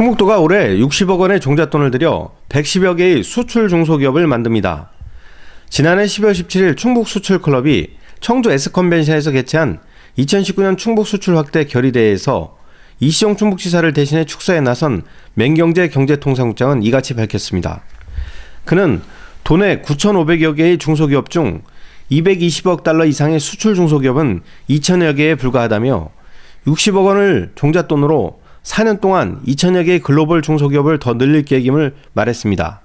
충북도가 올해 60억 원의 종잣돈을 들여 110여 개의 수출 중소기업을 만듭니다. 지난해 10월 17일 충북 수출 클럽이 청주 S컨벤션에서 개최한 2019년 충북 수출 확대 결의대회에서 이시영 충북지사를 대신해 축사에 나선 맹경제 경제통상국장은 이같이 밝혔습니다. 그는 도내 9,500여 개의 중소기업 중 220억 달러 이상의 수출 중소기업은 2천여 개에 불과하다며 60억 원을 종잣돈으로 4년 동안 2천여 개의 글로벌 중소기업을 더 늘릴 계획임을 말했습니다.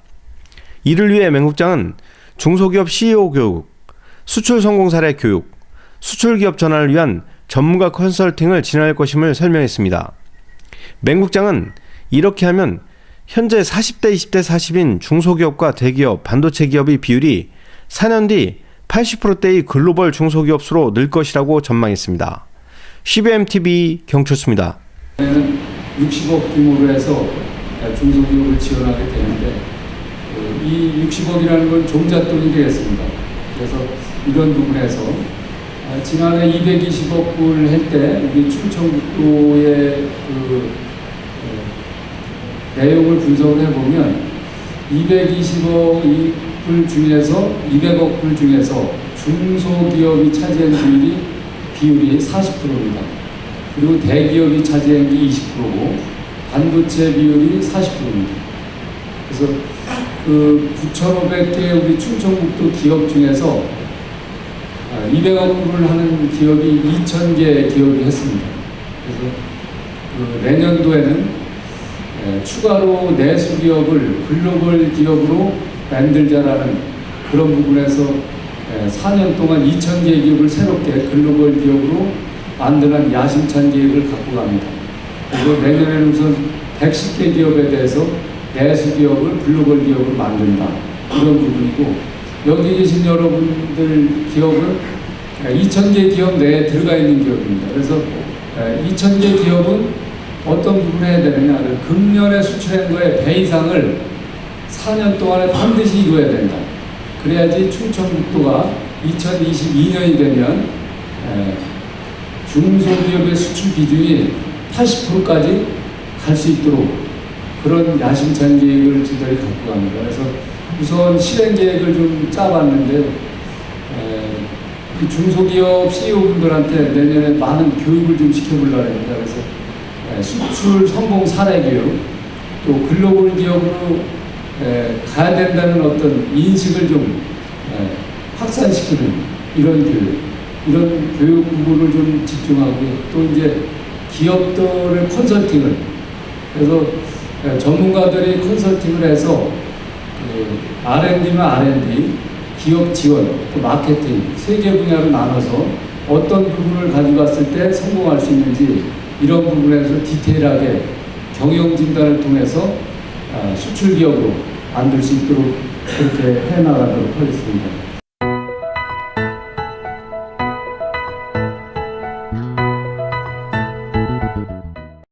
이를 위해 맹국장은 중소기업 CEO 교육, 수출 성공 사례 교육, 수출 기업 전환을 위한 전문가 컨설팅을 진행할 것임을 설명했습니다. 맹국장은 이렇게 하면 현재 40대 20대 40인 중소기업과 대기업, 반도체 기업의 비율이 4년 뒤 80%대의 글로벌 중소기업 수로 늘 것이라고 전망했습니다. CBMTV 경초수입니다. 는 60억 규모로 해서 중소기업을 지원하게 되는데 어, 이 60억이라는 건 종잣돈이 되겠습니다. 그래서 이런 부분에서 아, 지난해 220억 불 할 때 우리 충청북도의 그 어, 내용을 분석을 해보면 220억 불 중에서 200억 불 중에서 중소기업이 차지한 비율이 40%입니다. 그리고 대기업이 차지한 게 20%고 반도체 비율이 40%입니다. 그래서 그 9,500개 우리 충청북도 기업 중에서 200억 불을 하는 기업이 2,000개 기업이 했습니다. 그래서 그 내년도에는 에, 추가로 내수 기업을 글로벌 기업으로 만들자라는 그런 부분에서 에, 4년 동안 2,000개 기업을 새롭게 글로벌 기업으로 만드는 야심찬 계획을 갖고 갑니다. 그리고 내년에는 우선 110개 기업에 대해서 내수 기업을 글로벌 기업으로 만든다. 이런 부분이고 여기 계신 여러분들 기업은 2,000개 기업 내에 들어가 있는 기업입니다. 그래서 2,000개 기업은 어떤 부분에 해야 되느냐. 금년에 수출한 거의 배 이상을 4년 동안에 반드시 이루어야 된다. 그래야지 충청북도가 2022년이 되면 중소기업의 수출 비중이 80%까지 갈 수 있도록 그런 야심찬 계획을 저희들이 갖고 갑니다. 그래서 우선 실행 계획을 좀 짜봤는데 에, 그 중소기업 CEO분들한테 내년에 많은 교육을 좀 시켜보려고 합니다. 그래서 에, 수출 성공 사례 교육 또 글로벌 기업으로 에, 가야 된다는 어떤 인식을 좀 에, 확산시키는 이런 교육 이런 교육 부분을 좀 집중하고 또 이제 기업들을 컨설팅을 그래서 전문가들이 컨설팅을 해서 그 R&D면 R&D, 기업 지원, 또 마케팅 세 개 분야로 나눠서 어떤 부분을 가져갔을 때 성공할 수 있는지 이런 부분에서 디테일하게 경영 진단을 통해서 수출 기업으로 만들 수 있도록 그렇게 해 나가도록 하겠습니다.